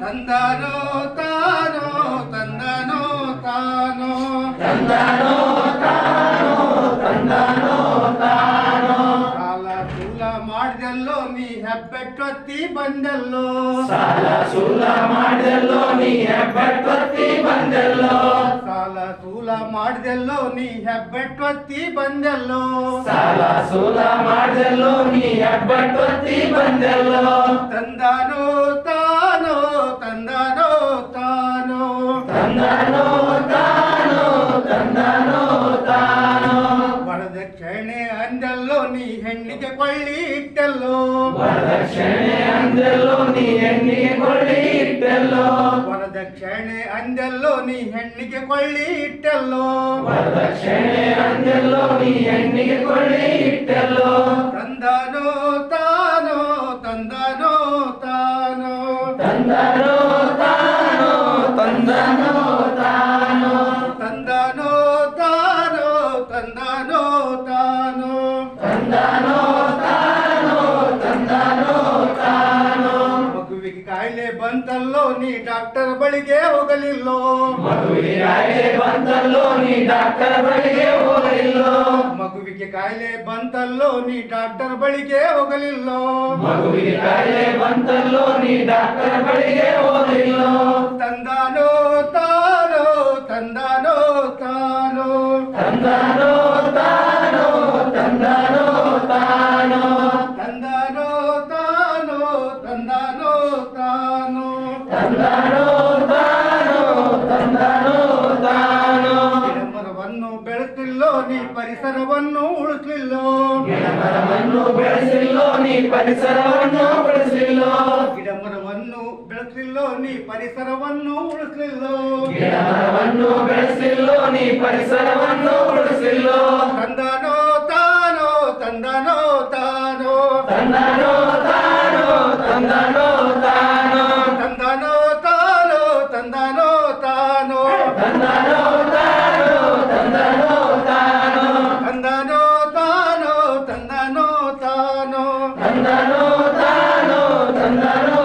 ತಂದನೋ ತಾನೋ ತಂದನೋ ತಾನೋ ಸಾಲ ಸೂಲ ಮಾಡಿದೆಲ್ಲೋ ನೀ ಹೆಬ್ಬೆಟ್ಟೊತ್ತಿ ಬಂದೆಲ್ಲೋ ಸಾಲ ಸೂಲ ಮಾಡಿದೆಲ್ಲೋ ನೀ ಹೆಬ್ಬೆಟ್ಟೊತ್ತಿ ಬಂದೆಲ್ಲೋ ಸಾಲ ಸೂಲ ಮಾಡಿದೆಲ್ಲೋ ನೀ ಹೆಬ್ಬೆಟ್ಟೊತ್ತಿ ಬಂದೆಲ್ಲೋ ಸಾಲ ಸೂಲ ಮಾಡಿದೆಲ್ಲೋ ನೀ ಹೆಬ್ಬೆಟ್ಟೊತ್ತಿ ಬಂದೆಲ್ಲೋ ತಂದನೋ ಅಂದೆಲ್ಲೋ ನೀ ಹೆಣ್ಣಿಗೆ ಕೊಳ್ಳಿ ಇಟ್ಟೆಲ್ಲೋ ವರದಕ್ಷಿಣೆ ಅಂದೆಲ್ಲೋ ನೀ ಹೆಣ್ಣಿಗೆ ಕೊಳ್ಳಿ ಇಟ್ಟೆಲ್ಲೋ ವರದಕ್ಷಿಣೆ ಅಂದೆಲ್ಲೋ ನೀ ಹೆಣ್ಣಿಗೆ ಕೊಳ್ಳಿ ಇಟ್ಟೆಲ್ಲೋ ವರದಕ್ಷಿಣೆ ಅಂದೆಲ್ಲೋ ನೀ ಹೆಣ್ಣಿಗೆ ಕೊಳ್ಳಿ ಇಟ್ಟೆಲ್ಲೋ ತಂದನೋ ತಾನೋ ತಂದನೋ ತಾನೋ ತಂದನೋ ತಾನೋ ತಂದನೋ ಮಗುವಿಗೆ ಕಾಯಿಲೆ ಬಂತಲ್ಲೋ ನೀ ಡಾಕ್ಟರ್ ಬಳಿಗೆ ಹೋಗಲಿಲ್ಲೋ ಮಗುವಿಗೆ ಕಾಯಿಲೆ ಬಂತಲ್ಲೋ ನೀ ಡಾಕ್ಟರ್ ಬಳಿಗೆ ಹೋಗಲಿಲ್ಲೋ ಮಗುವಿಗೆ ಕಾಯಿಲೆ ಬಂತಲ್ಲೋ ನೀ ಡಾಕ್ಟರ್ ಬಳಿಗೆ ಹೋಗಲಿಲ್ಲೋ ಮಗುವಿಗೆ ಕಾಯಿಲೆ ಬಂತಲ್ಲೋ ನೀ ಡಾಕ್ಟರ್ ಬಳಿಗೆ ಹೋಗಲಿಲ್ಲೋ ತಂದಾನೋ ತಾನೋ ತಂದಾನೋ ತಾನೋ ತಂದನೋ ತಾನೋ ತಂದನೋ ತಾನೋ ಗಿಡಮರವನ್ನು ಬೆಳೆಸಿಲ್ಲೋ ನೀ ಪರಿಸರವನ್ನು ಉಳಿಸಲಿಲ್ಲೋ ಗಿಡಮರವನ್ನು ಬೆಳೆಸಿಲ್ಲೋ ನೀ ಪರಿಸರವನ್ನು ಬೆಳೆಸಿಲ್ಲೋ ಗಿಡಮರವನ್ನು ಬೆಳೆಸಲಿಲ್ಲೋ ನೀ ಪರಿಸರವನ್ನು ಉಳಿಸಲಿಲ್ಲೋ ಗಿಡಮರವನ್ನು ಬೆಳೆಸಿಲ್ಲೋ ನೀ ಪರಿಸರವನ್ನು ಉಳಿಸಿಲ್ಲೋ tandano tandano tandano